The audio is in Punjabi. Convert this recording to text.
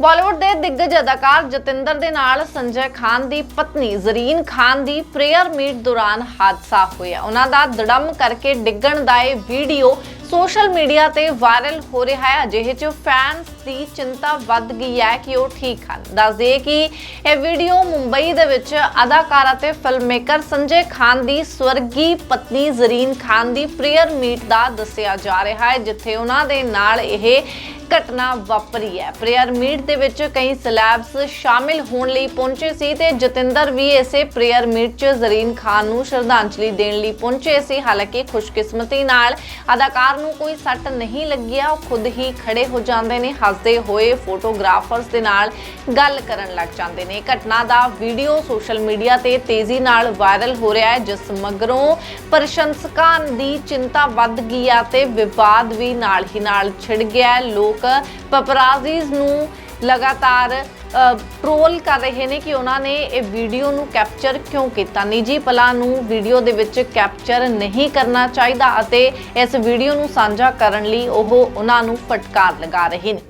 ਬਾਲੀਵੁੱਡ ਦੇ ਦਿੱਗਜ ਅਦਾਕਾਰ ਜਤਿੰਦਰ ਦੇ ਨਾਲ ਸੰਜੇ ਖਾਨ ਦੀ ਪਤਨੀ ਜ਼ਰੀਨ ਖਾਨ ਦੀ ਪ੍ਰੇਅਰ ਮੀਟ ਦੌਰਾਨ ਹਾਦਸਾ ਹੋਇਆ। ਉਹਨਾਂ ਦਾ ਦੜਮ ਕਰਕੇ ਡਿੱਗਣ ਦਾ ਇਹ ਵੀਡੀਓ ਸੋਸ਼ਲ ਮੀਡੀਆ ਤੇ ਵਾਇਰਲ ਹੋ ਰਿਹਾ ਹੈ। ਅਜਿਹੇ ਚ ਫੈਨਸ ਦੀ ਚਿੰਤਾ ਵੱਧ ਗਈ ਹੈ ਕਿ ਉਹ ਠੀਕ ਹਨ। ਦੱਸ ਦਈਏ ਕਿ ਇਹ ਵੀਡੀਓ ਮੁੰਬਈ ਦੇ ਵਿੱਚ ਅਦਾਕਾਰ ਅਤੇ ਫਿਲਮ ਮੇਕਰ ਸੰਜੇ ਖਾਨ ਦੀ ਸਵਰਗੀ ਪਤਨੀ ਜ਼ਰੀਨ ਖਾਨ ਦੀ ਪ੍ਰੇਅਰ ਮੀਟ ਦਾ ਦੱਸਿਆ ਜਾ ਰਿਹਾ ਹੈ, ਜਿੱਥੇ ਉਹਨਾਂ ਦੇ ਨਾਲ ਇਹ ਘਟਨਾ ਵਾਪਰੀ ਹੈ। ਪ੍ਰੇਅਰ ਮੀਟ ਦੇ ਵਿੱਚ ਕਈ ਸਲੈਬਸ ਸ਼ਾਮਿਲ ਹੋਣ ਲਈ ਪਹੁੰਚੇ ਸੀ ਤੇ ਜਤਿੰਦਰ ਵੀ ਇਸੇ ਪ੍ਰੇਅਰ ਮੀਟ 'ਚ ਜ਼ਰੀਨ ਖਾਨ ਨੂੰ ਸ਼ਰਧਾਂਜਲੀ ਦੇਣ ਲਈ ਪਹੁੰਚੇ ਸੀ। ਹਾਲਾਂਕਿ ਖੁਸ਼ਕਿਸਮਤੀ ਨਾਲ ਅਦਾਕਾਰ ਨੂੰ ਕੋਈ ਸੱਟ ਨਹੀਂ ਲੱਗਿਆ ਉਹ ਖੁਦ ਹੀ ਖੜੇ ਹੋ ਜਾਂਦੇ ਨੇ, ਹੱਸਦੇ ਹੋਏ ਫੋਟੋਗ੍ਰਾਫਰਸ ਦੇ ਨਾਲ ਗੱਲ ਕਰਨ ਲੱਗ ਜਾਂਦੇ ਨੇ। ਘਟਨਾ ਦਾ ਵੀਡੀਓ ਸੋਸ਼ਲ ਮੀਡੀਆ ਤੇ ਤੇਜ਼ੀ ਨਾਲ ਵਾਇਰਲ ਹੋ ਰਿਹਾ ਹੈ, ਜਿਸ ਮਗਰੋਂ ਪ੍ਰਸ਼ੰਸਕਾਂ ਦੀ ਚਿੰਤਾ ਵੱਧ ਗਈ ਹੈ ਤੇ ਵਿਵਾਦ ਵੀ ਨਾਲ ਹੀ ਨਾਲ ਛਿੜ ਗਿਆ ਲੋਕ ਪਪਰਾਜ਼ੀਜ਼ ਨੂੰ ਲਗਾਤਾਰ ਟ੍ਰੋਲ ਕਰ ਰਹੇ ਨੇ ਕਿ ਉਹਨਾਂ ਨੇ ਇਹ ਵੀਡੀਓ ਨੂੰ ਕੈਪਚਰ ਕਿਉਂ ਕੀਤਾ? ਨਿੱਜੀ ਪਲਾਂ ਨੂੰ ਵੀਡੀਓ ਦੇ ਵਿੱਚ ਕੈਪਚਰ ਨਹੀਂ ਕਰਨਾ ਚਾਹੀਦਾ ਅਤੇ ਇਸ ਵੀਡੀਓ ਨੂੰ ਸਾਂਝਾ ਕਰਨ ਲਈ ਉਹ ਉਹਨਾਂ ਨੂੰ ਫਟਕਾਰ ਲਗਾ ਰਹੇ ਨੇ।